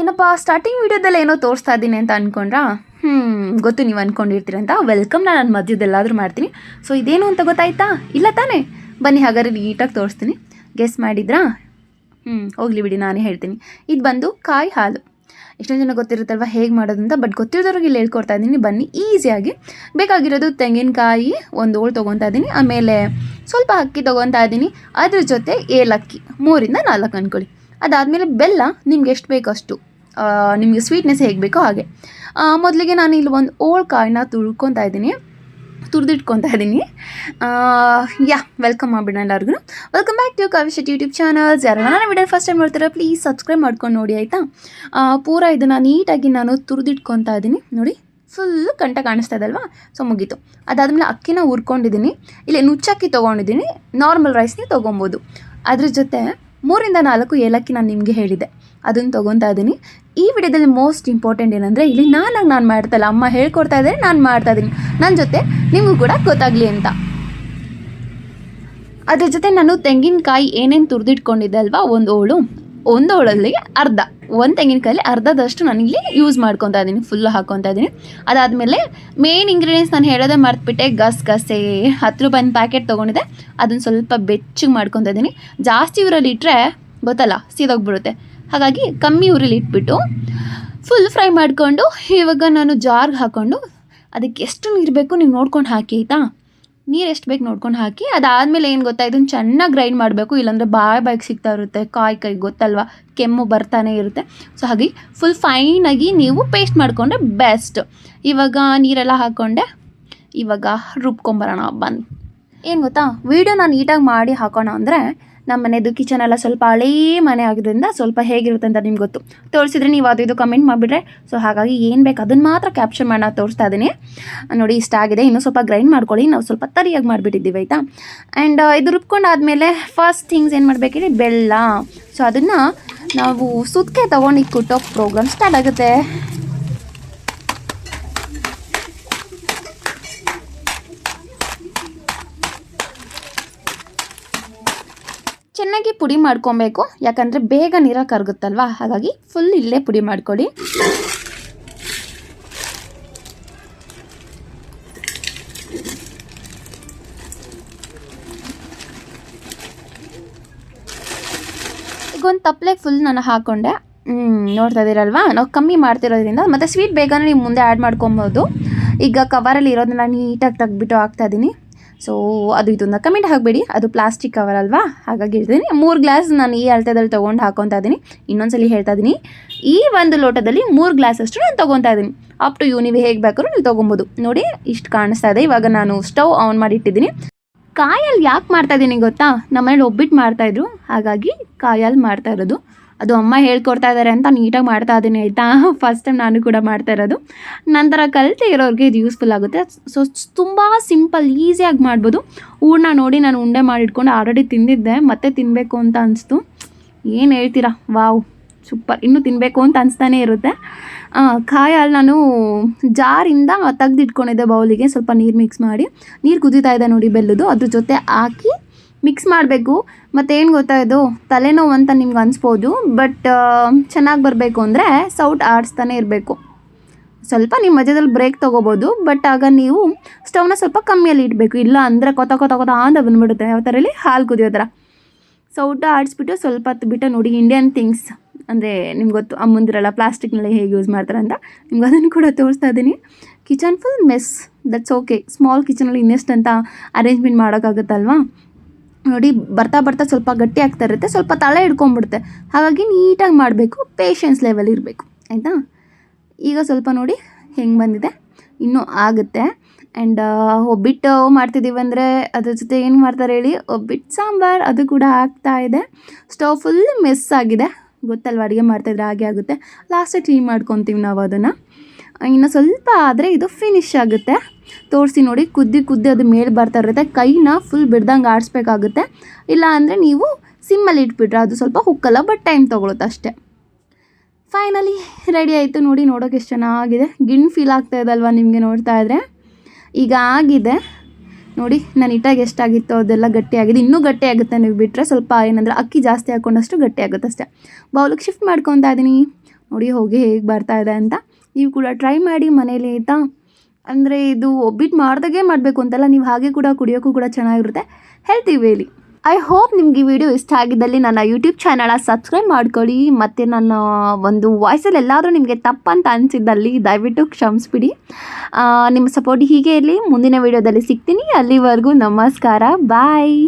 ಏನಪ್ಪ ಸ್ಟಾರ್ಟಿಂಗ್ ವೀಡಿಯೋದಲ್ಲಿ ಏನೋ ತೋರಿಸ್ತಾ ಇದ್ದೀನಿ ಅಂತ ಅಂದ್ಕೊಂಡ್ರಾ ಹ್ಞೂ ಗೊತ್ತು, ನೀವು ಅಂದ್ಕೊಂಡಿರ್ತೀರ ಅಂತ. ವೆಲ್ಕಮ್ ನಾನು ಮಧ್ಯದಲ್ಲಾದರೂ ಮಾಡ್ತೀನಿ. ಸೊ ಇದೇನು ಅಂತ ಗೊತ್ತಾಯ್ತಾ? ಇಲ್ಲ ತಾನೇ? ಬನ್ನಿ, ಹಾಗಾದ್ರೆ ನೀಟಾಗಿ ತೋರಿಸ್ತೀನಿ. ಗೆಸ್ ಮಾಡಿದ್ರಾ? ಹ್ಞೂ ಹೋಗ್ಲಿ ಬಿಡಿ, ನಾನೇ ಹೇಳ್ತೀನಿ. ಇದು ಬಂದು ಕಾಯಿ ಹಾಲು. ಎಷ್ಟೊಂದು ಜನ ಗೊತ್ತಿರುತ್ತಲ್ವ ಹೇಗೆ ಮಾಡೋದು ಅಂತ ಬಟ್ ಗೊತ್ತಿರೋದ್ರಿಗೆ ಇಲ್ಲಿ ಹೇಳ್ಕೊಡ್ತಾ ಇದ್ದೀನಿ. ಬನ್ನಿ ಈಸಿಯಾಗಿ ಬೇಕಾಗಿರೋದು ತೆಂಗಿನಕಾಯಿ ಒಂದು ಓಳು ತೊಗೊತಾ ಇದ್ದೀನಿ. ಆಮೇಲೆ ಸ್ವಲ್ಪ ಅಕ್ಕಿ ತೊಗೊತಾ ಇದ್ದೀನಿ. ಅದ್ರ ಜೊತೆ ಏಲಕ್ಕಿ. ಮೂರಿಂದ ನಾಲ್ಕು ಅಂದ್ಕೊಳ್ಳಿ ಅದಾದಮೇಲೆ ಬೆಲ್ಲ ನಿಮ್ಗೆ ಎಷ್ಟು ಬೇಕೋ ಅಷ್ಟು ನಿಮಗೆ ಸ್ವೀಟ್ನೆಸ್ ಹೇಗೆ ಬೇಕೋ ಹಾಗೆ. ಮೊದಲಿಗೆ ನಾನು ಇಲ್ಲಿ ಒಂದು ಓಳ್ ಕಾಯಿನ ತುಳ್ಕೊತಾ ಇದ್ದೀನಿ, ತುರಿದಿಟ್ಕೊತಾ ಇದ್ದೀನಿ. ಯಾ ವೆಲ್ಕಮ್ ಮಾಡಿಬಿಡೋಣ ಎಲ್ಲರಿಗೂ ವೆಲ್ಕಮ್ ಬ್ಯಾಕ್ ಟು ಕವಿಶೆಟ್ ಯೂಟ್ಯೂಬ್ ಚಾನಲ್ಸ್ ಯಾರು ನಾನು ವಿಡಿಯೋ ಫಸ್ಟ್ ಟೈಮ್ ನೋಡ್ತೀರಾ ಪ್ಲೀಸ್ ಸಬ್ಸ್ಕ್ರೈಬ್ ಮಾಡ್ಕೊಂಡು ನೋಡಿ, ಆಯಿತಾ? ಪೂರ ಇದನ್ನು ನೀಟಾಗಿ ನಾನು ತುರಿದಿಟ್ಕೊತಾ ಇದ್ದೀನಿ. ನೋಡಿ ಫುಲ್ ಕಂಠ ಕಾಣಿಸ್ತಾ ಇದಲ್ವಾ ಸೊ ಮುಗೀತು. ಅದಾದಮೇಲೆ ಅಕ್ಕಿನ ಹುರ್ಕೊಂಡಿದ್ದೀನಿ. ಇಲ್ಲಿ ನುಚ್ಚಕ್ಕಿ ತೊಗೊಂಡಿದ್ದೀನಿ. ನಾರ್ಮಲ್ ರೈಸ್ನೇ ತೊಗೊಬೋದು. ಅದ್ರ ಜೊತೆ ಮೂರಿಂದ ನಾಲ್ಕು ಏಲಕ್ಕಿ ನಾನು ನಿಮಗೆ ಹೇಳಿದೆ. ಅದನ್ನು ತೊಗೊತಾ ಇದ್ದೀನಿ ಈ ವಿಡಿಯೋದಲ್ಲಿ ಮೋಸ್ಟ್ ಇಂಪಾರ್ಟೆಂಟ್ ಏನಂದರೆ ಇಲ್ಲಿ ನಾನಾಗಿ ನಾನು ಮಾಡ್ತಲ್ಲ ಅಮ್ಮ ಹೇಳ್ಕೊಡ್ತಾ ಇದ್ದರೆ ನಾನು ಮಾಡ್ತಾ ಇದ್ದೀನಿ ನನ್ನ ಜೊತೆ ನಿಮಗೂ ಕೂಡ ಗೊತ್ತಾಗಲಿ ಅಂತ. ಅದ್ರ ಜೊತೆ ನಾನು ತೆಂಗಿನಕಾಯಿ ಏನೇನು ತುರಿದಿಟ್ಕೊಂಡಿದ್ದೆ ಅಲ್ವಾ, ಒಂದು ಓಳು. ಒಂದು ಓಳಲ್ಲಿ ಅರ್ಧ. ಒಂದು ತೆಂಗಿನಕಾಯಲ್ಲಿ ಅರ್ಧದಷ್ಟು ನಾನಿಲ್ಲಿ ಯೂಸ್ ಮಾಡ್ಕೊತಾ ಇದ್ದೀನಿ ಫುಲ್ ಹಾಕ್ಕೊತಾ ಇದ್ದೀನಿ. ಅದಾದಮೇಲೆ ಮೇನ್ ಇಂಗ್ರೀಡಿಯೆಂಟ್ಸ್ ನಾನು ಹೇಳೋದೇ ಮರ್ತ್ಬಿಟ್ಟೆ ಗಸಗಸೆ ಹತ್ತು ರೂಪಾಯಿನ ಪ್ಯಾಕೆಟ್ ತೊಗೊಂಡಿದ್ದೆ. ಅದನ್ನು ಸ್ವಲ್ಪ ಬೆಚ್ಚಗೆ ಮಾಡ್ಕೊತಾ ಇದ್ದೀನಿ. ಜಾಸ್ತಿ ಊರಲ್ಲಿ ಇಟ್ಟರೆ ಗೊತ್ತಲ್ಲ, ಸೀದೋಗ್ಬಿಡುತ್ತೆ. ಹಾಗಾಗಿ ಕಮ್ಮಿ ಊರಲ್ಲಿ ಇಟ್ಬಿಟ್ಟು ಫುಲ್ ಫ್ರೈ ಮಾಡಿಕೊಂಡು ಇವಾಗ ನಾನು ಜಾರ್ಗೆ ಹಾಕ್ಕೊಂಡು ಅದಕ್ಕೆ ಎಷ್ಟು ನೀರು ಬೇಕು ನೀವು ನೋಡ್ಕೊಂಡು ಹಾಕಿ, ಆಯಿತಾ? ನೀರು ಎಷ್ಟು ಬೇಕು ನೋಡ್ಕೊಂಡು ಹಾಕಿ, ಅದಾದಮೇಲೆ ಏನು ಗೊತ್ತಾ? ಇದನ್ನು ಚೆನ್ನಾಗಿ ಗ್ರೈಂಡ್ ಮಾಡಬೇಕು. ಇಲ್ಲಾಂದರೆ ಬಾಯ್ ಬಾಯ್ಗೆ ಸಿಗ್ತಾ ಇರುತ್ತೆ. ಕಾಯಿ ಕೈ ಗೊತ್ತಲ್ವ? ಕೆಮ್ಮು ಬರ್ತಾನೆ ಇರುತ್ತೆ. ಸೊ ಹಾಗೆ ಫುಲ್ ಫೈನಾಗಿ ನೀವು ಪೇಸ್ಟ್ ಮಾಡಿಕೊಂಡ್ರೆ ಬೆಸ್ಟ್ ಇವಾಗ ನೀರೆಲ್ಲ ಹಾಕ್ಕೊಂಡೆ ಇವಾಗ ರುಬ್ಕೊಂಬರೋಣ ಬಂದು. ಏನು ಗೊತ್ತಾ? ವೀಡಿಯೋ ನಾನು ನೀಟಾಗಿ ಮಾಡಿ ಹಾಕೋಣ ಅಂದರೆ ನಮ್ಮ ಮನೆದು ಕಿಚನ್ ಎಲ್ಲ ಸ್ವಲ್ಪ ಹಳೇ ಮನೆ ಆಗಿದ್ದರಿಂದ ಸ್ವಲ್ಪ ಹೇಗಿರುತ್ತೆ ಅಂತ ನಿಮ್ಗೆ ಗೊತ್ತು. ತೋರಿಸಿದ್ರೆ ನೀವು ಅದು ಇದು ಕಮೆಂಟ್ ಮಾಡಿಬಿಟ್ರೆ. ಸೊ ಹಾಗಾಗಿ ಏನು ಬೇಕು ಅದನ್ನು ಮಾತ್ರ ಕ್ಯಾಪ್ಚರ್ ಮಾಡಿ ನಾವು ತೋರಿಸ್ತಾ ಇದ್ದೀನಿ ನೋಡಿ, ಇಷ್ಟ ಆಗಿದೆ. ಇನ್ನೂ ಸ್ವಲ್ಪ ಗ್ರೈಂಡ್ ಮಾಡ್ಕೊಳ್ಳಿ. ನಾವು ಸ್ವಲ್ಪ ತರಿಯಾಗಿ ಮಾಡಿಬಿಟ್ಟಿದ್ದೀವಿ, ಆಯಿತಾ? ಆ್ಯಂಡ್ ಇದು ರುಬ್ಕೊಂಡಾದಮೇಲೆ ಫಸ್ಟ್ ಥಿಂಗ್ಸ್ ಏನು ಮಾಡಬೇಕಿದೆ? ಬೆಲ್ಲ. ಸೊ ಅದನ್ನು ನಾವು ಸುತ್ತಿಗೆ ತೊಗೊಂಡು ಕುಟ್ಟೋ ಪ್ರೋಗ್ರಾಮ್ ಸ್ಟಾರ್ಟ್ ಆಗುತ್ತೆ. ಚೆನ್ನಾಗಿ ಪುಡಿ ಮಾಡ್ಕೊಬೇಕು. ಯಾಕಂದರೆ ಬೇಗ ನೀರ ಕರಗುತ್ತಲ್ವಾ? ಹಾಗಾಗಿ ಫುಲ್ ಇಲ್ಲೇ ಪುಡಿ ಮಾಡ್ಕೊಳ್ಳಿ. ಈಗ ಒಂದು ತಪ್ಪಲೆಗೆ ಫುಲ್ ನಾನು ಹಾಕೊಂಡೆ. ಹ್ಮ್, ನೋಡ್ತಾ ಇದ್ದೀರಲ್ವಾ ನಾವು ಕಮ್ಮಿ ಮಾಡ್ತಿರೋದ್ರಿಂದ ಮತ್ತು ಸ್ವೀಟ್ ಬೇಗನೆ ನೀವು ಮುಂದೆ ಆ್ಯಡ್ ಮಾಡ್ಕೊಬೋದು. ಈಗ ಕವರಲ್ಲಿ ಇರೋದನ್ನ ನೀಟಾಗಿ ತೆಗ್ದುಬಿಟ್ಟು ಹಾಕ್ತಾ ಇದ್ದೀನಿ ಸೊ ಅದು ಇದನ್ನ ಕಮೆಂಟ್ ಹಾಕಬೇಡಿ ಅದು ಪ್ಲಾಸ್ಟಿಕ್ ಕವರ್ ಅಲ್ವಾ? ಹಾಗಾಗಿ ಹೇಳ್ತೀನಿ ಮೂರು ಗ್ಲಾಸ್ ನಾನು ಈ ಅಳತೆದಲ್ಲಿ ತೊಗೊಂಡು ಹಾಕೊತಾ ಇದ್ದೀನಿ ಇನ್ನೊಂದ್ಸಲಿ ಹೇಳ್ತಾ ಇದ್ದೀನಿ ಈ ಒಂದು ಲೋಟದಲ್ಲಿ ಮೂರು ಗ್ಲಾಸ್ ಅಷ್ಟು ನಾನು ತೊಗೊತಾ ಇದ್ದೀನಿ ಅಪ್ ಟು ಯು ನೀವು ಹೇಗೆ ಬೇಕಾದ್ರೂ ನೀವು ತೊಗೊಬೋದು. ನೋಡಿ, ಇಷ್ಟು ಕಾಣಿಸ್ತಾ ಇದೆ. ಇವಾಗ ನಾನು ಸ್ಟವ್ ಆನ್ ಮಾಡಿ ಇಟ್ಟಿದ್ದೀನಿ ಕಾಯಲ್ಲಿ ಯಾಕೆ ಮಾಡ್ತಾ ಇದ್ದೀನಿ ಗೊತ್ತಾ? ನಮ್ಮನೇಲಿ ಒಬ್ಬಿಟ್ಟು ಮಾಡ್ತಾಯಿದ್ರು ಹಾಗಾಗಿ ಕಾಯಲ್ಲಿ ಮಾಡ್ತಾ ಇರೋದು. ಅದು ಅಮ್ಮ ಹೇಳ್ಕೊಡ್ತಾ ಇದ್ದಾರೆ ಅಂತ ನೀಟಾಗಿ ಮಾಡ್ತಾ ಇದ್ದೀನಿ, ಆಯಿತಾ? ಫಸ್ಟ್ ಟೈಮ್ ನಾನು ಕೂಡ ಮಾಡ್ತಾ ಇರೋದು. ನಂತರ ಕಲಿತೆ ಇರೋರಿಗೆ ಇದು ಯೂಸ್ಫುಲ್ ಆಗುತ್ತೆ. ಸೊ ತುಂಬ ಸಿಂಪಲ್ ಈಸಿಯಾಗಿ ಮಾಡ್ಬೋದು. ಹೂರ್ಣ ನೋಡಿ ನಾನು ಉಂಡೆ ಮಾಡಿಟ್ಕೊಂಡು ಆಲ್ರೆಡಿ ತಿಂದಿದ್ದೆ, ಮತ್ತೆ ತಿನ್ನಬೇಕು ಅಂತ ಅನಿಸ್ತು. ಏನು ಹೇಳ್ತೀರಾ? ವಾವ್ ಸೂಪರ್ ಇನ್ನೂ ತಿನ್ನಬೇಕು ಅಂತ ಅನಿಸ್ತಾನೆ ಇರುತ್ತೆ. ಕಾಯಲ್ಲಿ ನಾನು ಜಾರಿಂದ ತೆಗ್ದಿಟ್ಕೊಂಡಿದ್ದೆ ಬೌಲಿಗೆ ಸ್ವಲ್ಪ ನೀರು ಮಿಕ್ಸ್ ಮಾಡಿ. ನೀರು ಕುದೀತಾ ಇದೆ ನೋಡಿ ಬೆಲ್ಲದು. ಅದ್ರ ಜೊತೆ ಹಾಕಿ ಮಿಕ್ಸ್ ಮಾಡಬೇಕು. ಮತ್ತೇನು ಗೊತ್ತಾ ಇದು? ತಲೆನೋವು ಅಂತ ನಿಮ್ಗೆ ಅನಿಸ್ಬೋದು ಬಟ್ ಚೆನ್ನಾಗಿ ಬರಬೇಕು ಅಂದರೆ ಸೌಟ್ ಆಡಿಸ್ತಾನೆ ಇರಬೇಕು. ಸ್ವಲ್ಪ ನಿಮ್ಮ ಮಧ್ಯದಲ್ಲಿ ಬ್ರೇಕ್ ತೊಗೋಬೋದು ಬಟ್ ಆಗ ನೀವು ಸ್ಟವ್ನ ಸ್ವಲ್ಪ ಕಮ್ಮಿಯಲ್ಲಿ ಇಡಬೇಕು. ಇಲ್ಲ ಅಂದರೆ ಕೊತ ಕೊತ ಕೊತ ಅಂತ ಬಂದುಬಿಡುತ್ತೆ. ಯಾವ ಥರ ಇಲ್ಲಿ ಹಾಲು ಕುದಿಯೋ ಥರ ಸೌಟ ಆಡಿಸ್ಬಿಟ್ಟು ಸ್ವಲ್ಪ ಹೊತ್ತು ಬಿಟ್ಟು ನೋಡಿ ಇಂಡಿಯನ್ ಥಿಂಗ್ಸ್ ಅಂದರೆ ನಿಮ್ಗೆ ಗೊತ್ತು ಅಮ್ಮಂದಿರಲ್ಲ ಪ್ಲಾಸ್ಟಿಕ್ನಲ್ಲಿ ಹೇಗೆ ಯೂಸ್ ಮಾಡ್ತಾರೆ ಅಂತ. ನಿಮ್ಗೆ ಅದನ್ನು ಕೂಡ ತೋರಿಸ್ತಾ ಇದ್ದೀನಿ. Kitchen full mess that's okay small ಕಿಚನಲ್ಲಿ ಅಂತ ಅರೇಂಜ್ಮೆಂಟ್ ಮಾಡೋಕ್ಕಾಗುತ್ತಲ್ವಾ? ನೋಡಿ, ಬರ್ತಾ ಬರ್ತಾ ಸ್ವಲ್ಪ ಗಟ್ಟಿ ಆಗ್ತಾ ಇರುತ್ತೆ, ಸ್ವಲ್ಪ ತಲೆ ಹಿಡ್ಕೊಂಬಿಡುತ್ತೆ ಹಾಗಾಗಿ ನೀಟಾಗಿ ಮಾಡಬೇಕು ಪೇಷನ್ಸ್ ಲೆವೆಲ್ ಇರಬೇಕು, ಆಯಿತಾ? ಈಗ ಸ್ವಲ್ಪ ನೋಡಿ ಹೆಂಗೆ ಬಂದಿದೆ. ಇನ್ನೂ ಆಗುತ್ತೆ. ಆ್ಯಂಡ್ ಒಬ್ಬಿಟ್ಟು ಮಾಡ್ತಿದ್ದೀವಿ ಅಂದರೆ ಅದ್ರ ಜೊತೆ ಏನು ಮಾಡ್ತಾರೆ ಹೇಳಿ, ಒಬ್ಬಿಟ್ಟು ಸಾಂಬಾರು ಅದು ಕೂಡ ಆಗ್ತಾ ಇದೆ. ಸ್ಟವ್ ಫುಲ್ ಮೆಸ್ ಆಗಿದೆ. ಗೊತ್ತಲ್ವ, ಅಡುಗೆ ಮಾಡ್ತಾಯಿದ್ರೆ ಹಾಗೆ ಆಗುತ್ತೆ. ಲಾಸ್ಟಿಗೆ ಕ್ಲೀನ್ ಮಾಡ್ಕೊತೀವಿ ನಾವು ಅದನ್ನು. ಇನ್ನು ಸ್ವಲ್ಪ ಆದರೆ ಇದು ಫಿನಿಶ್ ಆಗುತ್ತೆ. ತೋರಿಸಿ ನೋಡಿ, ಕುದ್ದಿ ಕುದ್ದಿ ಅದು ಮೇಲೆ ಬರ್ತಾ ಇರುತ್ತೆ. ಕೈನ ಫುಲ್ ಬಿಡ್ದಂಗೆ ಆಡಿಸ್ಬೇಕಾಗುತ್ತೆ. ಇಲ್ಲ ಅಂದರೆ ನೀವು ಸಿಮ್ಮಲ್ಲಿ ಇಟ್ಬಿಟ್ರೆ ಅದು ಸ್ವಲ್ಪ ಹುಕ್ಕಲ್ಲ ಬಟ್ ಟೈಮ್ ತೊಗೊಳುತ್ತೆ ಅಷ್ಟೇ. ಫೈನಲಿ ರೆಡಿ ಆಯಿತು ನೋಡಿ, ನೋಡೋಕೆ ಎಷ್ಟು ಚೆನ್ನಾಗಿದೆ. ಗಿಣ್ ಫೀಲ್ ಆಗ್ತಾ ಇದಲ್ವ ನಿಮಗೆ ನೋಡ್ತಾ ಇದ್ರೆ? ಈಗ ಆಗಿದೆ. ನೋಡಿ, ನಾನು ಇಟ್ಟಾಗ ಎಷ್ಟಾಗಿತ್ತೋ ಅದೆಲ್ಲ ಗಟ್ಟಿಯಾಗಿದೆ ಇನ್ನೂ ಗಟ್ಟಿಯಾಗುತ್ತೆ ನೀವು ಬಿಟ್ಟರೆ ಸ್ವಲ್ಪ ಏನಂದ್ರೆ ಅಕ್ಕಿ ಜಾಸ್ತಿ ಹಾಕ್ಕೊಂಡಷ್ಟು ಗಟ್ಟಿಯಾಗುತ್ತೆ ಅಷ್ಟೇ. ಬೌಲಿಗೆ ಶಿಫ್ಟ್ ಮಾಡ್ಕೊತಾ ಇದ್ದೀನಿ ನೋಡಿ, ಹೋಗಿ ಹೇಗೆ ಬರ್ತಾ ಇದೆ ಅಂತ. ನೀವು ಕೂಡ ಟ್ರೈ ಮಾಡಿ ಮನೇಲಿ ಆಯಿತಾ? ಅಂದರೆ ಇದು ಒಬ್ಬಿಟ್ಟು ಮಾಡ್ದಾಗೆ ಮಾಡಬೇಕು ಅಂತಲ್ಲ, ನೀವು ಹಾಗೆ ಕೂಡ ಕುಡಿಯೋಕ್ಕೂ ಕೂಡ ಚೆನ್ನಾಗಿರುತ್ತೆ. ಹೇಳ್ತೀವಿ ಹೇಳಿ ಐ ಹೋಪ್ ನಿಮ್ಗೆ ಈ ವಿಡಿಯೋ ಇಷ್ಟ ಆಗಿದ್ದಲ್ಲಿ ನನ್ನ ಯೂಟ್ಯೂಬ್ ಚಾನಲ ಸಬ್ಸ್ಕ್ರೈಬ್ ಮಾಡ್ಕೊಳ್ಳಿ. ಮತ್ತು ನನ್ನ ಒಂದು ವಾಯ್ಸಲ್ಲಿ ಎಲ್ಲಾದರೂ ನಿಮಗೆ ತಪ್ಪಂತ ಅನಿಸಿದ್ದಲ್ಲಿ ದಯವಿಟ್ಟು ಕ್ಷಮಿಸ್ಬಿಡಿ. ನಿಮ್ಮ ಸಪೋರ್ಟ್ ಹೀಗೆ ಇರಲಿ. ಮುಂದಿನ ವಿಡಿಯೋದಲ್ಲಿ ಸಿಗ್ತೀನಿ. ಅಲ್ಲಿವರೆಗೂ ನಮಸ್ಕಾರ. ಬಾಯ್